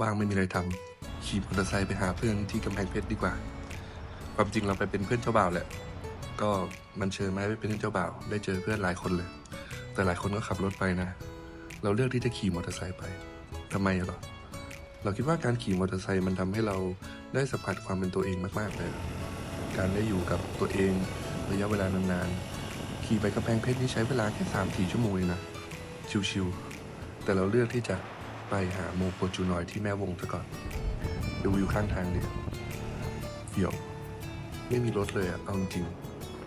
ว่างๆไม่มีอะไรทำขี่มอเตอร์ไซค์ไปหาเพื่อนที่กำแพงเพชรดีกว่า ความจริงเราไปเป็นเพื่อนเจ้าบ่าวแหละ ก็มันเชิญมาให้ไปเป็นเพื่อนเจ้าบ่าว ได้เจอเพื่อนหลายคนเลย แต่หลายคนก็ขับรถไปนะ เราเลือกที่จะขี่มอเตอร์ไซค์ไปทำไมหรอเราคิดว่าการขี่มอเตอร์ไซค์มันทำให้เราได้สัมผัสความเป็นตัวเองมากๆเลย การได้อยู่กับตัวเองระยะเวลานานๆ ขี่ไปกำแพงเพชรนี่ใช้เวลาแค่สามสี่ชั่วโมงเองนะ ชิวๆแต่เราเลือกที่จะ ไปหาโมโกจูนอยที่แม่วงซะก่อน ดูวิวข้างทางเดิเดี๋ยว ไม่มีรถเลยอะเอาจริง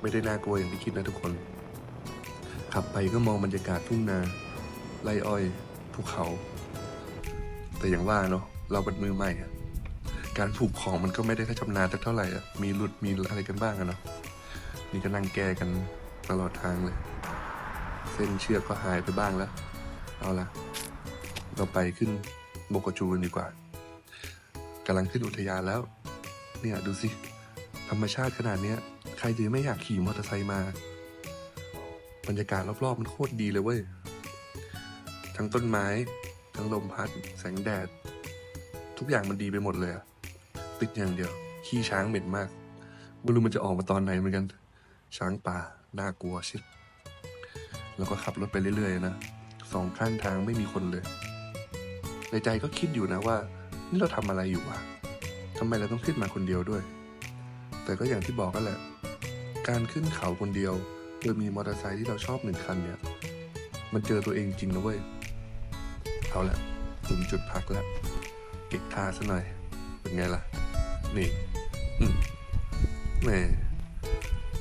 ไม่ได้น่ากลัวอย่างที่คิดนะทุกคน ขับไปก็มองบรรยากาศทุ่งนา ไรอ้อยภูเขา แต่อย่างว่าเนาะเราเป็นมือใหม่อะการผูกของมันก็ไม่ได้ถ้าชำนาญสักเท่าไหร่อะมีหลุดมีอะไรกันบ้างอะเนาะนี่ก็นั่งแก้กันตลอดทางเลย เส้นเชือกก็หายไปบ้างแล้ว เอาละ เราไปขึ้นโมโกจูกันดีกว่ากำลังขึ้นอุทยานแล้ว เนี่ยดูสิ ธรรมชาติขนาดเนี้ย ใครจะไม่อยากขี่มอเตอร์ไซค์มา บรรยากาศรอบๆมันโคตรดีเลยเว้ย ทั้งต้นไม้ ทั้งลมพัด แสงแดด ทุกอย่างมันดีไปหมดเลยติดอย่างเดียว ขี้ช้างเหม็นมากไม่รู้มันจะออกมาตอนไหนเหมือนกัน ช้างป่า น่ากลัวชิด แล้วก็ขับรถไปเรื่อยๆนะ สองข้างทางไม่มีคนเลย ในใจก็คิดอยู่นะว่า นี่เราทำอะไรอยู่วะทำไมเราต้องขึ้นมาคนเดียวด้วย แต่ก็อย่างที่บอกกันแหละ การขึ้นเขาคนเดียวโดยมีมอเตอร์ไซค์ที่เราชอบหนึ่งคันเนี่ย มันเจอตัวเองจริงนะเว้ย เอาละถึงจุดพักแล้ว เก็บท่าซะหน่อย เป็นไงล่ะ นี่อืมแหม่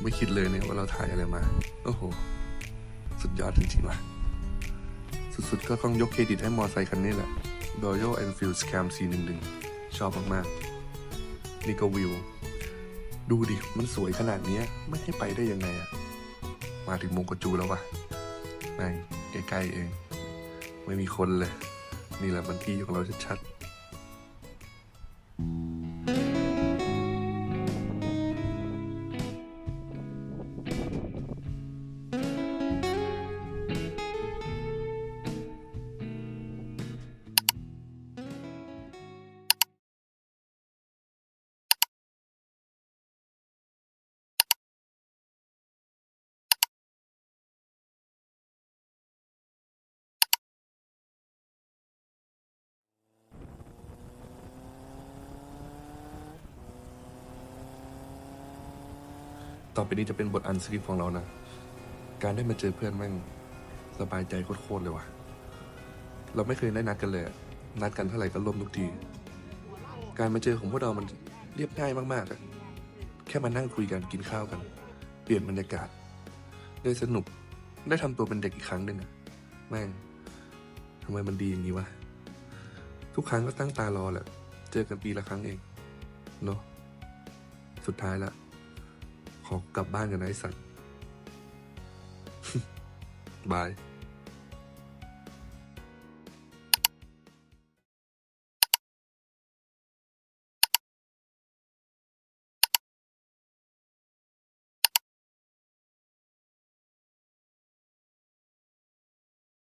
ไม่คิดเลยเนี่ยว่าเราถ่ายอะไรมา โอ้โห สุดยอดจริงๆว่ะ สุดๆก็ต้องยกเครดิตให้มอไซค์คันนี้แหละ Royal Enfield Scam C11 ชอบมากๆ นี่ก็วิว ดูดิ มันสวยขนาดนี้ไม่ให้ไปได้ยังไงอะมาถึงมงกจูแล้ววะในใกล้ๆเอง ไม่มีคนเลย นี่แหละมันที่ของเราชัดๆ ต่อไปนี้จะเป็นบทอันสคริปต์ของเรานะ การได้มาเจอเพื่อนแม่งสบายใจโคตรๆเลยว่ะ เราไม่เคยได้นัดกันเลย นัดกันเท่าไหร่ก็ล่มทุกที การมาเจอของพวกเรามันเรียบง่ายมากๆอะแค่มานั่งคุยกันกินข้าวกัน เปลี่ยนบรรยากาศ ได้สนุก ได้ทำตัวเป็นเด็กอีกครั้งหนึ่งอะแม่งทำไมมันดีอย่างนี้วะ ทุกครั้งก็ตั้งตารอแหละ เจอกันปีละครั้งเอง เนาะ สุดท้ายละ ขอกลับบ้านกันนะไอ้สัตว์ บาย